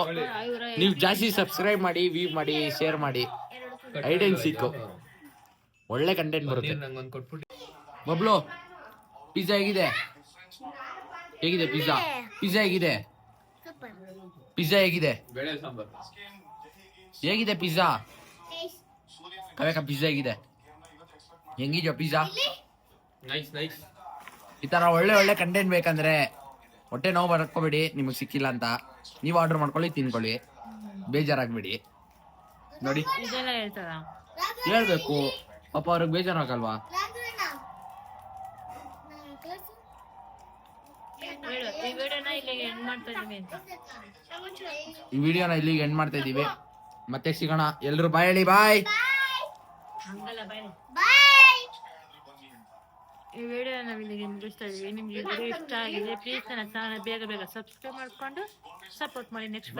ನೀವು ಜಾಸ್ತಿ ಸಬ್ಸ್ಕ್ರೈಬ್ ಮಾಡಿ ವೀವ್ ಮಾಡಿ ಶೇರ್ ಮಾಡಿ. ಐಡೆನ್ ಸಿಕ್ಕು ಒಳ್ಳೆ ಕಂಟೆಂಟ್ ಬರುತ್ತೆ. ಬಬ್ಲು ಪಿಜ್ಜಾ ಹೇಗಿದೆ? ಹೇಗಿದೆ ಪಿಜ್ಜಾ ಪಿಜ್ಜಾ ಹೇಗಿದೆ? ಪಿಜ್ಜಾ ಹೇಗಿದೆ? ಹೇಗಿದೆ ಪಿಜ್ಜಾ ಕವೇಕ ಪಿಜ್ಜಾ ಹೇಗಿದೆ ಹೆಂಗಿದ್ಯೋ ಪಿಜ್ಜಾ ನೈಸ್ ನೈಸ್ ಈ ತರ ಒಳ್ಳೆ ಒಳ್ಳೆ ಕಂಟೆಂಟ್ ಬೇಕಂದ್ರೆ ಹೊಟ್ಟೆ ನೋವು ಬರ್ಕೋಬೇಡಿ ನಿಮಗೆ ಸಿಕ್ಕಿಲ್ಲ ಅಂತ. ನೀವು ಆರ್ಡರ್ ಮಾಡ್ಕೊಳ್ಳಿ ತಿನ್ಕೊಳ್ಳಿ. ಬೇಜಾರಾಗ್ಬೇಡಿ. ನೋಡಿ. ಇದೆಲ್ಲ ಹೇಳ್ತಾರ? ಹೇಳ್ಬೇಕು. ಪಾಪ ಅವ್ರಿಗೆ ಬೇಜಾರಾಗಲ್ವಾ? ಹೇಳು ಈ ವಿಡಿಯೋನ ಇಲ್ಲಿಗೆ ಎಂಡ್ ಮಾಡ್ತಾ ಇದೀವಿ ಅಂತ. ಈ ವಿಡಿಯೋನ ಇಲ್ಲಿಗೆ ಎಂಡ್ ಮಾಡ್ತಾ ಇದೀವಿ. ಮತ್ತೆ ಸಿಗೋಣ. ಎಲ್ಲರೂ ಬಾಯ್ ಹೇಳಿ ಬಾಯ್ ಹಂಗಲ್ಲ ಬಾಯ್ ಬಾಯ್ ಈ ವಿಡಿಯೋ ಮುಗಿಸ್ತಾ ನಿಮ್ಗೆ ವಿಡಿಯೋ ಇಷ್ಟ ಆಗಿದೆ ಪ್ಲೀಸ್ ನನ್ನ ಚಾನಲ್ ಬೇಗ ಬೇಗ ಸಬ್ಸ್ಕ್ರೈಬ್ ಮಾಡ್ಕೊಂಡು ಸಪೋರ್ಟ್ ಮಾಡಿ. ನೆಕ್ಸ್ಟ್